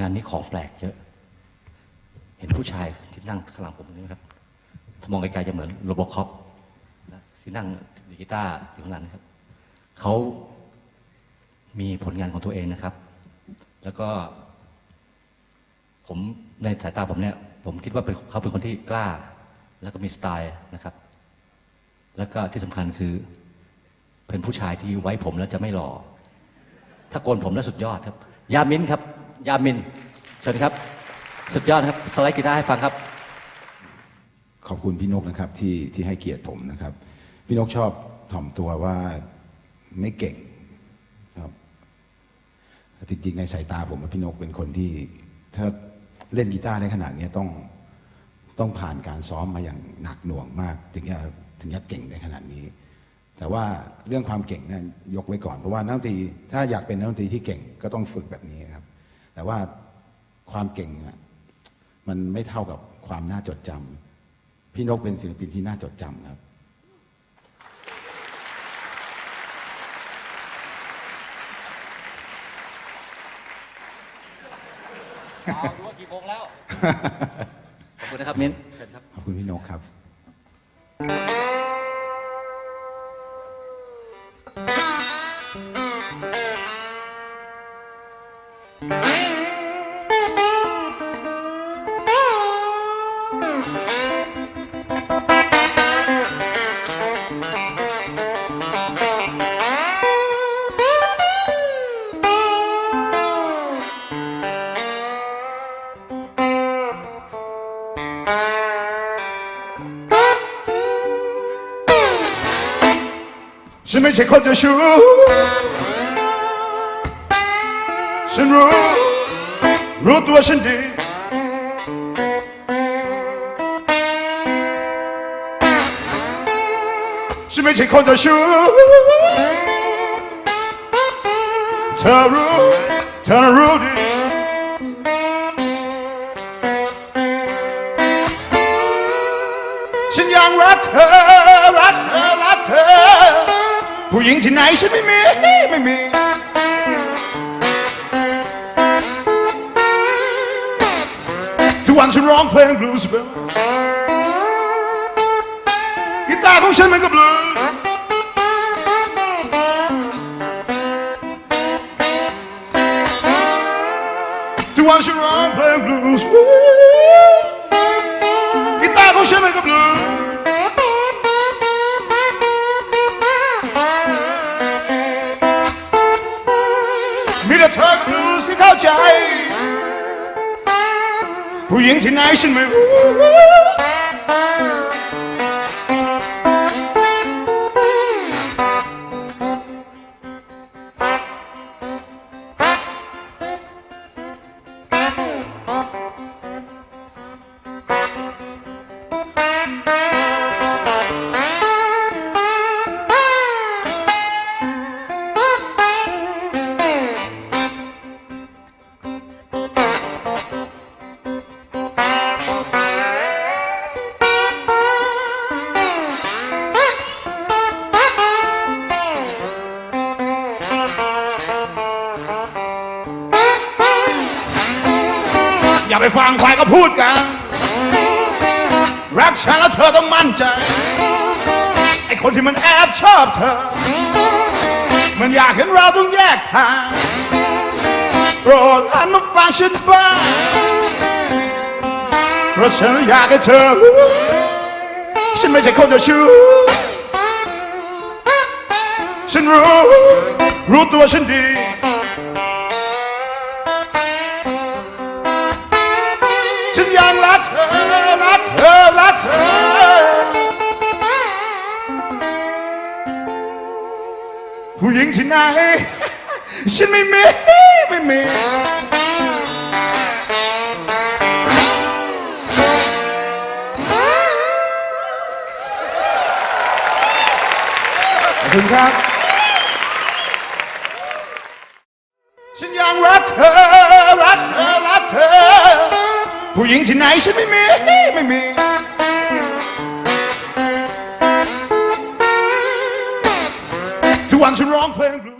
งานนี้ของแปลกเยอะ เห็นผู้ชายที่นั่งข้างหลังผมนี่ครับ มองไกลๆจะเหมือนโรบอคอปที่นั่งดีดกีตาร์อยู่ข้างหลังครับ เขามีผลงานของตัวเองนะครับ แล้วก็ ผมในสายตาผมเนี่ย ผมคิดว่าเป็นเขาเป็นคนที่กล้า แล้วก็มีสไตล์นะครับ แล้วก็ที่สำคัญคือ เป็นผู้ชายที่ไว้ผมแล้วจะไม่หล่อ ถ้าโกนผมแล้วสุดยอดครับ ยามินครับ ยามินสวัสดีครับ สุดยอดครับ สไลด์กีตาร์ให้ฟังครับ ขอบคุณพี่นกนะครับที่ที่ให้เกียรติผมนะครับ พี่นกชอบถ่อมตัวว่าไม่เก่งครับจริงๆในสายตาผมว่าพี่นกเป็นคนที่ ถ้าเล่นกีตาร์ได้ขนาดนี้ต้องต้องผ่านการซ้อมมาอย่างหนักหน่วงมาก ถึงจะถึงจะเก่งได้ขนาดนี้ แต่ว่าเรื่องความเก่งเนี่ยยกไว้ก่อน เพราะว่านักดนตรีถ้าอยากเป็นนักดนตรีที่เก่งก็ต้องฝึกแบบนี้ครับ แต่ว่าความเก่งน่ะมันไม่เท่ากับความน่าจดจำพี่นกเป็นศิลปินที่น่าจดจำครับดูว่ากี่โมงแล้ว ขอบคุณนะครับมิ้นเชิญครับขอบคุณพี่นกครับ ฉันไม่ใช่คนจ้าชู้ฉันรู้ รู้ตัวฉันดี ฉันไม่ใช่คนจ้าชู้เธอรู้ เธอรู้ดี ผู้หญิงที่ไหนฉันไม่มี ไม่มี ทุกวันฉันร้องเพลงบลูส์เบลกีตาร์ของฉันมันก็บลูส์ทุกวันฉันร้องเพลงบลูส์กีตาร์ของฉันมันก็บลูส์ ผู้หญิงที่ไหนฉันไม่รู้ ไปฟังใครก็พูดกัน รักฉันแล้วเธอต้องมั่นใจ ไอคนที่มันแอบชอบเธอ มันอยากเห็นเราต้องแยกทางโปรดหันมาฟังฉันบ้างเพราะฉันอยากให้เธอรู้ฉันไม่ใช่คนเจ้าชู้ฉันรู้ รู้ตัวฉันดี อรักเธอรักเธอผู้หญิงที่ไหนฉันไม่มีไม่มีขอบคุณครับฉันยังรักเธอ ผู้หญิงที่ไหนฉันไม่มี ไม่มี ทุกวันฉันร้องเพลง